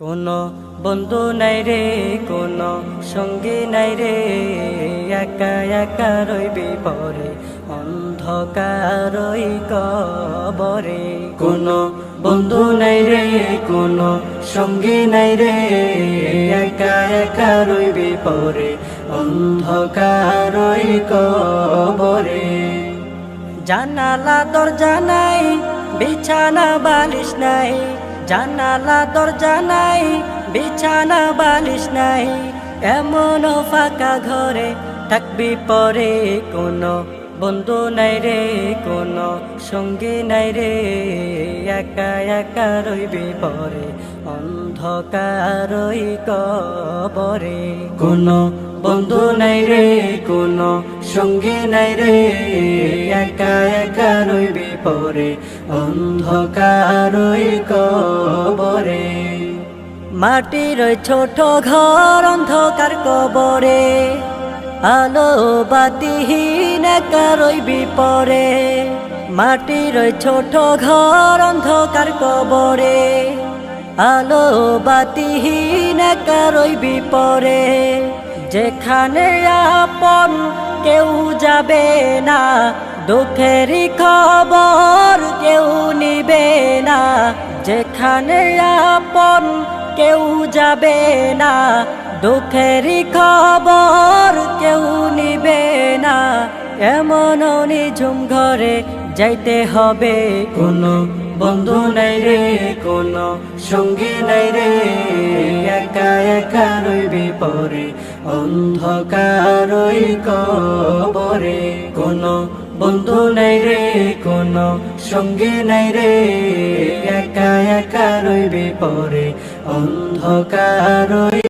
কোনো বন্ধু নাই রে, কোনো সঙ্গী নাই রে। একা একা রইবি পরে অন্ধকারই কবরে। কোনো বন্ধু নাই রে, কোনো সঙ্গী নাই রে। একা একা রইবি পরে অন্ধকারই কবরে। জানালা, দরজা নাই, বিছানা, বালিশ নাই। জানালা দরজা নাই বিছানা বালিশ নাই এমন ফাঁকা ঘরে থাকবি পরে কোনো বন্ধু নাই রে, কোনো সঙ্গী নাই রে। একা একা রইবি পরে অন্ধকারই কবরে। কোনো বন্ধু নাই রে, কোনো সঙ্গী নাই রে। একা একা রইবি পরে অন্ধকারই কবরে। মাটির ছোট ঘর অন্ধকার কবরে। আলো বাতিহীন একা রইবি পরে। মাটির ছোট ঘর অন্ধকার কবরে। আলো বাতিহীন একা রইবি পরে। যেখানে আপন কেউ যাবে না, দুঃখেরই খবর কেউ নিবে না। যেখানে আপন কেউ যাবে না। দুঃখেরই খবর কেউ নিবে না। এমন নিঝুম ঘরে যাইতে হবে। কোনো বন্ধু নাই রে, কোনো সঙ্গী নাই রে। একা একা রইবি পরে, অন্ধকারই কবরে। বন্ধু নাই রে কোনো সঙ্গী নাই রে। একা একা রইবে পরে অন্ধকারই